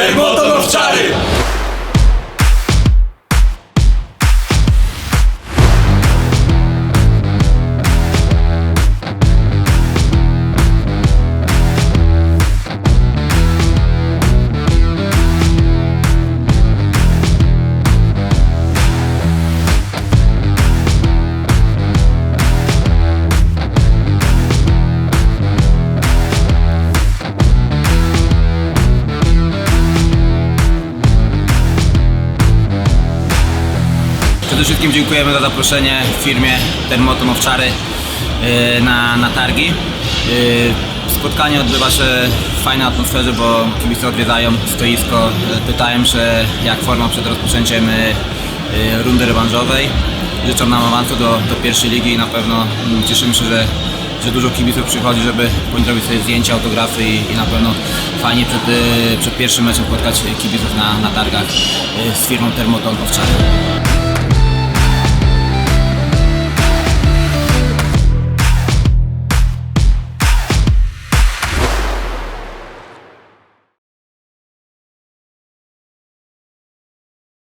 Termoton Owczary! Przede wszystkim dziękujemy za zaproszenie w firmie Termoton Owczary yy, na, na targi. Yy, Spotkanie odbywa się w fajnej atmosferze, bo kibice odwiedzają stoisko. Yy, Pytałem się jak forma przed rozpoczęciem rundy rewanżowej. Życzą nam awansu do, do pierwszej ligi i na pewno mm, cieszymy się, że, że dużo kibiców przychodzi, żeby bądź robić sobie zdjęcia, autografy i, i na pewno fajnie przed, przed pierwszym meczem spotkać kibiców na, na targach z firmą Termoton Owczary.